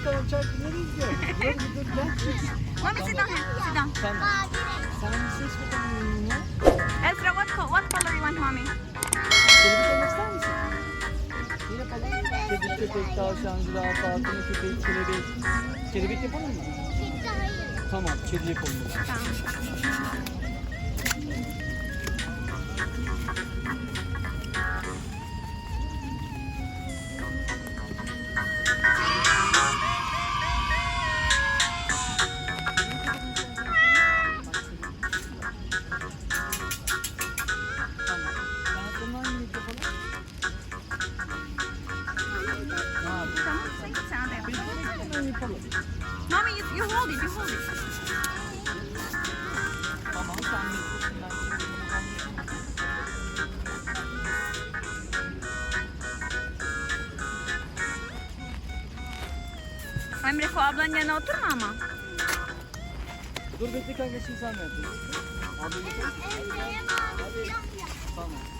bakalım çarpı nereye gidiyor? Dur dur gel. Mommy, sit down here. Sit down. Sen, sen seç bakalım oyununu. Ezra, what, what color you want, mommy? Kelebek olmak ister misin? Ne yapalım? Kedi, köpek, tavşan, zürafa, fırtına köpek, kelebek. Kelebek yapalım mı? Tamam, kedi yapalım. Tamam. Mommy, you, you hold it, you hold it. Tamam, sen. Emre, ablanın yanına oturma ama. Dur bekle kanka şimdi sen de yapıyorsun. Abi yapalım. Tamam.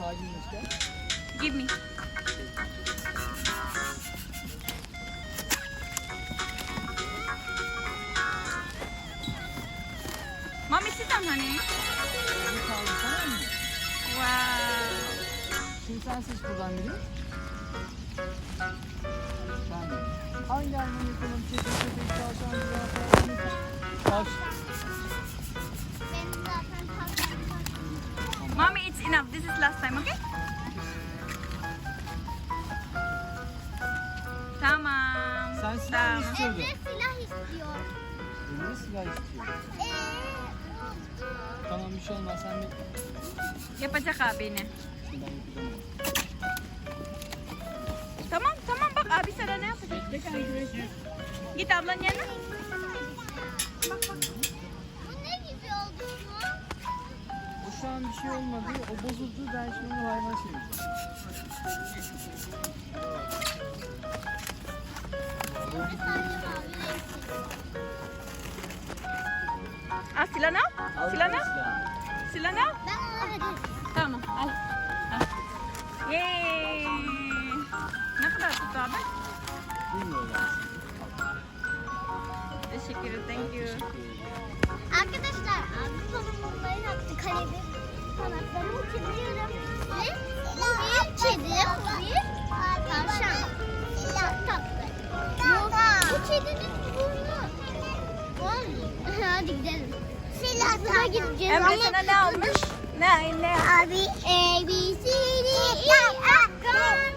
Give me. Mommy, sit down, honey. Wow. Şimdi sen seç buradan biri. De. Hangi hayvan yapalım? Köpek, tavşan, zürafa, yumurta. Taş. Enough. This is last time, okay? Tamam. Sen silah Tamam. istiyordun? silah istiyor. Emre silah istiyor. Ee, oldu. Tamam bir şey olmaz sen bekle. Yapacak yapacağım onu. Tamam tamam bak abi sana ne yapacak? Git ablanın yanına. Bak şu an bir şey olmadı. O bozuldu. Ben şimdi onu hayvan çevireceğim. Silahını al. Ben ona veririm. Tamam al. al. Yay. Ne kadar tuttu abi? Bilmiyorum. Teşekkür ederim. Thank you. Arkadaşlar abi bana bunları yaptı kalemi. Kanatlarımı uçuruyorum. Ve bu bir kedi, bu bir tavşan. Çok tatlı. Bu, bu kedinin burnu. Oy, Hadi gidelim. Silahla gideceğiz. Emre sana ne almış? Ne ne? Abi A B C D E F G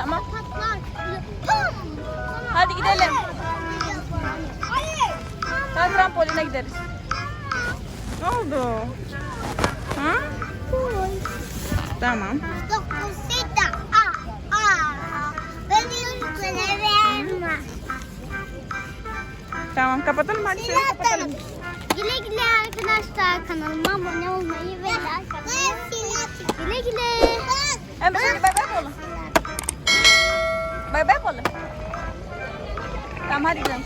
Tamam. Hadi gidelim. Hadi trampoline gideriz. Ne oldu? Ha? Tamam. Tamam kapatalım hadi şöyle kapatalım. Güle güle arkadaşlar kanalıma abone olmayı ve like atmayı. Güle güle. Hadi bay bay oğlum. Bay bay oğlum. Tamam hadi gidelim.